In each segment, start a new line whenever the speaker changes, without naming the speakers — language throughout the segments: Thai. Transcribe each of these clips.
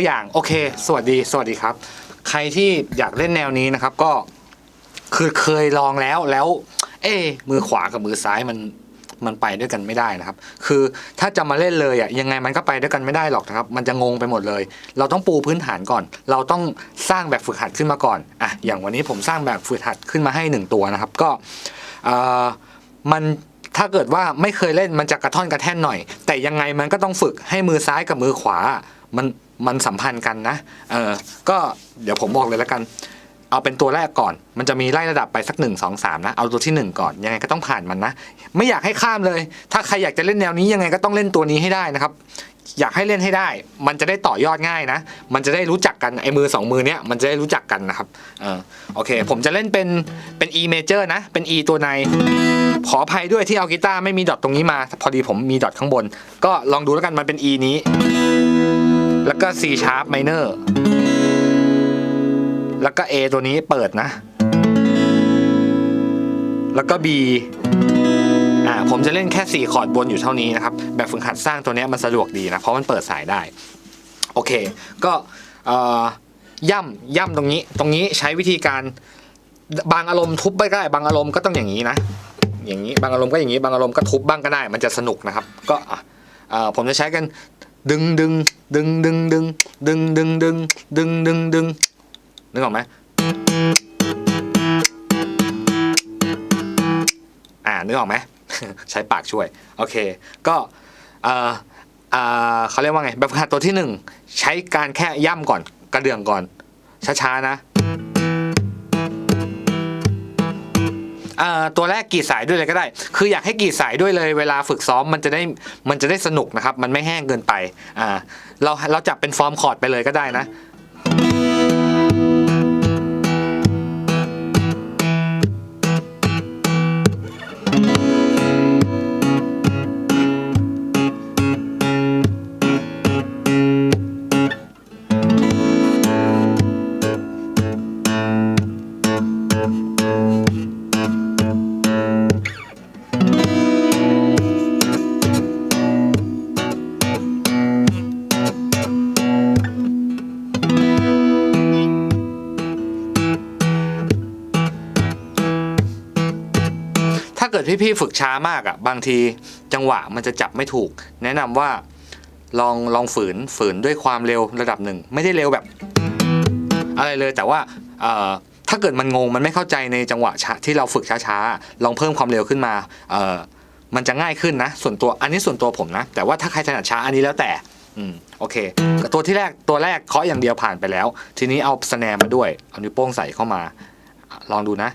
ตัวอย่างโอเค สวัสดี สวัสดีครับ ใครที่อยากเล่นแนวนี้นะครับ ก็คือเคยลองแล้วแล้ว เอ๊มือขวากับมือซ้ายมันมันไปด้วยกันไม่ได้นะครับ คือถ้าจะมาเล่นเลยอะยังไงมันก็ไปด้วยกันไม่ได้หรอกนะครับ มันจะงงไปหมดเลย เราต้องปูพื้นฐานก่อน เราต้องสร้างแบบฝึกหัดขึ้นมาก่อนอะอย่างวันนี้ผมสร้างแบบฝึกหัดขึ้นมาให้หนึ่งตัวนะครับ ก็เอ่อมันถ้าเกิดว่าไม่เคยเล่นมันจะกระท่อนกระแท่นหน่อย แต่ยังไงมันก็ต้องฝึกให้มือซ้ายกับมือขวา มัน มันสัมพันธ์กันนะ เออ ก็เดี๋ยวผมบอกเลยแล้วกัน เอาเป็นตัวแรกก่อน มันจะมีไล่ระดับไปสักหนึ่งสองสามนะ เอาตัวที่หนึ่งก่อน ยังไงก็ต้องผ่านมันนะ ไม่อยากให้ข้ามเลย ถ้าใครอยากจะเล่นแนวนี้ยังไงก็ต้องเล่นตัวนี้ให้ได้นะครับ อยากให้เล่นให้ได้ มันจะได้ต่อยอดง่ายนะ มันจะได้รู้จักกันไอ้มือสองมือเนี้ย มันจะได้รู้จักกันนะครับ เออ โอเค ผมจะเล่นเป็น เป็น E major นะ เป็น E ตัวใน ขออภัยด้วยที่เอากีตาร์ไม่มีดอทตรงนี้มา พอดีผมมีดอทข้างบน ก็ลองดูแล้วกัน มันเป็น E นี้ แล้วก็ C sharp minor แล้วก็ A ตัวนี้เปิดนะ แล้วก็ B อ่าผมจะเล่นแค่ 4 คอร์ดบนอยู่เท่านี้นะครับ แบบฝึกหัดสร้างตัวนี้มันสะดวกดีนะ เพราะมันเปิดสายได้ โอเค ก็ย่ำย่ำตรงนี้ ตรงนี้ใช้วิธีการบางอารมณ์ทุบไม่ได้บางอารมณ์ก็ต้องอย่างนี้นะ อย่างนี้บางอารมณ์ก็อย่างนี้บางอารมณ์ก็ทุบบ้างก็ได้ มันจะสนุกนะครับ ก็อะผมจะใช้กัน ดึงดึงดึงดึงดึงดึงดึงดึงดึงดึงดึงนึกออกไหมอ่านึกออกไหมใช้ปากช่วย โอเค ก็เออเออเขาเรียกว่าไงแบบฝึกหัดตัวที่หนึ่งใช้การแค่ย่ำก่อนกระเดื่องก่อนช้าๆนะ ตัวแรกกีดสายด้วยเลยก็ได้ คืออยากให้กีดสายด้วยเลยเวลาฝึกซ้อมมันจะได้มันจะได้สนุกนะครับ มันไม่แห้งเกินไปอ่าเราเราจับเป็นฟอร์มคอร์ดไปเลยก็ได้นะ ถ้าเกิดพี่ๆฝึกช้ามากอะ่ะ บางทีจังหวะมันจะจับไม่ถูก แนะนำว่าลองลองฝืนฝืนด้วยความเร็วระดับหนึ่ง ไม่ได้เร็วแบบ อะไรเลยแต่ว่าถ้าเกิดมันงงมันไม่เข้าใจในจังหวะที่เราฝึกช้าๆ ลองเพิ่มความเร็วขึ้นมาเมันจะง่ายขึ้นนะ ส่วนตัวอันนี้ส่วนตัวผมนะ แต่ว่าถ้าใครถนัดช้าอันนี้แล้วแต่อืมโอเค ตัวที่แรกตัวแรกเคาะอย่างเดียวผ่านไปแล้ว ทีนี้เอาสแนร์มาด้วย เอานิ้วโป้งใส่เข้ามา ลองดูนะ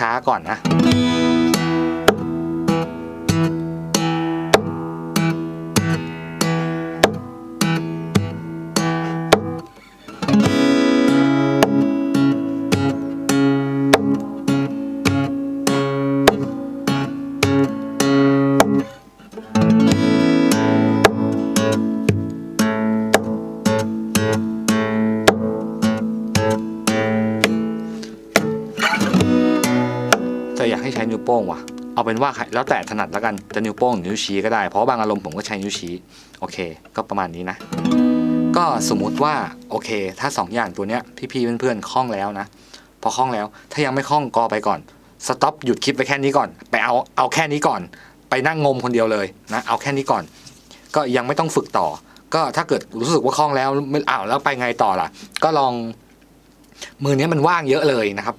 ช้าๆก่อนนะ แต่อยากให้ใช้นิ้วโป้งว่ะ เอาเป็นว่าแล้วแต่ถนัดแล้วกันจะนิ้วโป้งหรือนิ้วชี้ก็ได้ เพราะบางอารมณ์ผมก็ใช้นิ้วชี้โอเค ก็ประมาณนี้นะ ก็สมมุติว่าโอเค ถ้าสองอย่างตัวเนี้ยพี่ๆเพื่อนๆคล่องแล้วนะ พอคล่องแล้วถ้ายังไม่คล่องกอไปก่อนสต็อปหยุดคลิปไปแค่นี้ก่อน ไปเอาเอาแค่นี้ก่อน ไปนั่งงมคนเดียวเลยนะเอาแค่นี้ก่อน ก็ยังไม่ต้องฝึกต่อ ก็ถ้าเกิดรู้สึกว่าคล่องแล้วไม่อ้าวแล้วไปไงต่อล่ะ ก็ลองมือเนี้ยมันว่างเยอะเลยนะครับ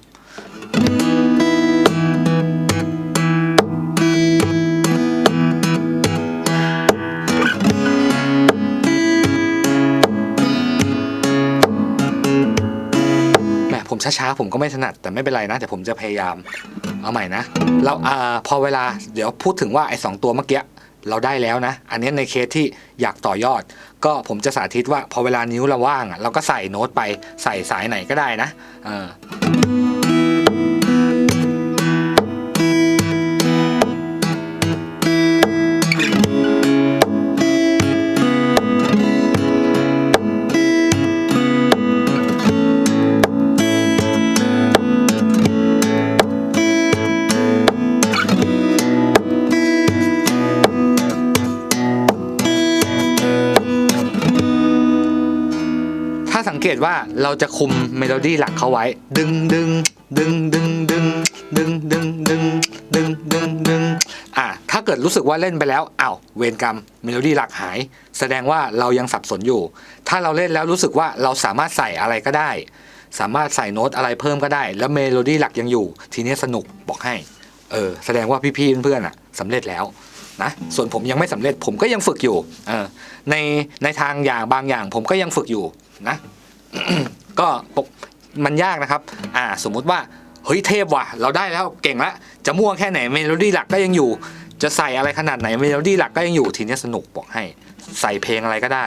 ช้าๆ ผมก็ไม่ถนัดแต่ไม่เป็นไรนะแต่ผมจะพยายาม เอาใหม่นะ เราอ่าพอเวลาเดี๋ยวพูดถึงว่าไอ้สองตัวเมื่อกี้เราได้แล้วนะ อันนี้ในเคสที่อยากต่อยอด ก็ผมจะสาธิตว่าพอเวลานิ้วเราว่างเราก็ใส่โน้ตไปใส่สายไหนก็ได้นะอ่า เกตว่าเราจะคุมเมโลดี้หลักเขาไว้ ดึงดึงดึงดึงดึงดึงดึงดึงดึงดึงดึงอะถ้าเกิดรู้สึกว่าเล่นไปแล้วอ้าวเวรกรรมเมโลดี้หลักหาย แสดงว่าเรายังสับสนอยู่ ถ้าเราเล่นแล้วรู้สึกว่าเราสามารถใส่อะไรก็ได้ สามารถใส่โน้ตอะไรเพิ่มก็ได้ แล้วเมโลดี้หลักยังอยู่ ทีนี้สนุกบอกให้เออแสดงว่าพี่ๆเพื่อนๆอะสำเร็จแล้วนะส่วนผมยังไม่สำเร็จผมก็ยังฝึกอยู่ในในทางอย่างบางอย่างผมก็ยังฝึกอยู่นะ ก็ปกมันยากนะครับ อ่า สมมุติว่า เฮ้ยเทพว่ะ เราได้แล้วเก่งละ จะม่วงแค่ไหนเมโลดี้หลักก็ยังอยู่ จะใส่อะไรขนาดไหนเมโลดี้หลักก็ยังอยู่ทีนี้สนุกบอกให้ ใส่เพลงอะไรก็ได้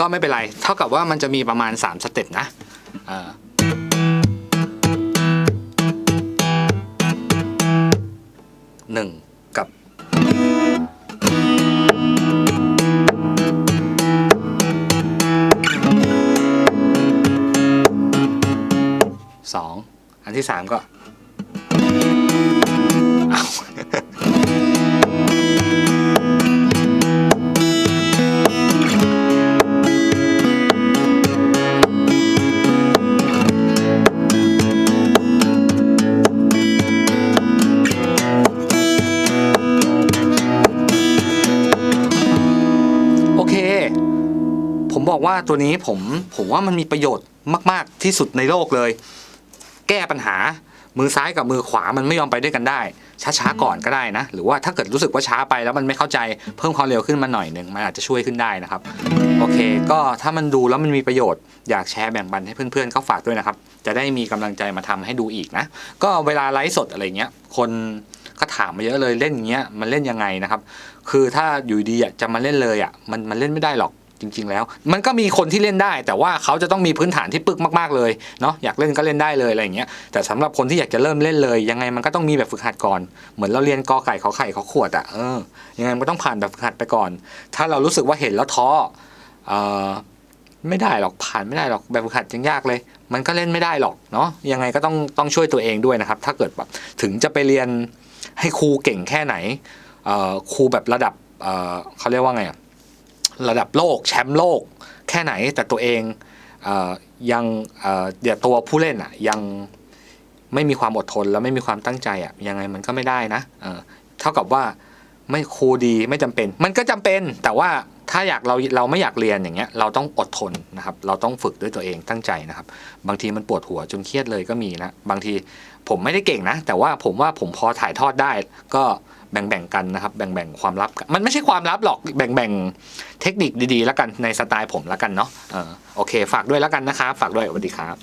ก็ไม่เป็นไร เท่ากับว่ามันจะมีประมาณ 3 สเต็ปนะหนึ่งกับสองอันที่สามก็ บอกว่าตัวนี้ผมผมว่ามันมีประโยชน์มาก ๆที่สุดในโลกเลย แก้ปัญหามือซ้ายกับมือขวามันไม่ยอมไปด้วยกันได้ ช้าๆก่อนก็ได้นะ หรือว่าถ้าเกิดรู้สึกว่าช้าไปแล้วมันไม่เข้าใจเพิ่มความเร็วขึ้นมาหน่อยหนึ่งมันอาจจะช่วยขึ้นได้นะครับ โอเค ก็ถ้ามันดูแล้วมันมีประโยชน์อยากแชร์แบ่งปันให้เพื่อนๆก็ฝากด้วยนะครับ จะได้มีกำลังใจมาทำให้ดูอีกนะ ก็เวลาไลฟ์สดอะไรเงี้ย คนก็ถามมาเยอะเลยเล่นอย่างเงี้ยมันเล่นยังไงนะครับ คือถ้าอยู่ดีจะมาเล่นเลยอะมันมันเล่นไม่ได้หรอก จริง ๆ แล้ว มันก็มีคนที่เล่นได้ แต่ว่าเขาจะต้องมีพื้นฐานที่ปึกมากๆเลยเนาะอยากเล่นก็เล่นได้เลยอะไรอย่างเงี้ยแต่สำหรับคนที่อยากจะเริ่มเล่นเลย ยังไงมันก็ต้องมีแบบฝึกหัดก่อน เหมือนเราเรียนกอไก่ขอไข่ขอขวดอะเออยังไงมันก็ต้องผ่านแบบฝึกหัดไปก่อน ถ้าเรารู้สึกว่าเห็นแล้วท้อเออไม่ได้หรอกผ่านไม่ได้หรอกแบบฝึกหัดยังยากเลย มันก็เล่นไม่ได้หรอกเนาะยังไงก็ต้องต้องช่วยตัวเองด้วยนะครับ ถ้าเกิดแบบถึงจะไปเรียนให้ครูเก่งแค่ไหนเออครูแบบระดับเออเขาเรียกว่าไงอะ ระดับโลกแชมป์โลก แค่ไหนแต่ตัวเองเยังเดี๋ยวตัวผู้เล่นอะยังไม่มีความอดทนแล้วไม่มีความตั้งใจอะยังไงมันก็ไม่ได้นะเออเท่ากับว่าไม่ครูดีไม่จำเป็น มันก็จำเป็น แต่ว่าถ้าอยากเราเราไม่อยากเรียนอย่างเงี้ยเราต้องอดทนนะครับ เราต้องฝึกด้วยตัวเองตั้งใจนะครับ บางทีมันปวดหัวจนเครียดเลยก็มีนะ บางทีผมไม่ได้เก่งนะ แต่ว่าผมว่าผมพอถ่ายทอดได้ก็ แบ่งๆกันนะครับ แบ่งๆความลับ มันไม่ใช่ความลับหรอกแบ่งๆเทคนิคดีๆ แล้วกันในสไตล์ผมแล้วกันเนาะเออโอเค ฝากด้วยแล้วกันนะครับฝากด้วยสวัสดีครับ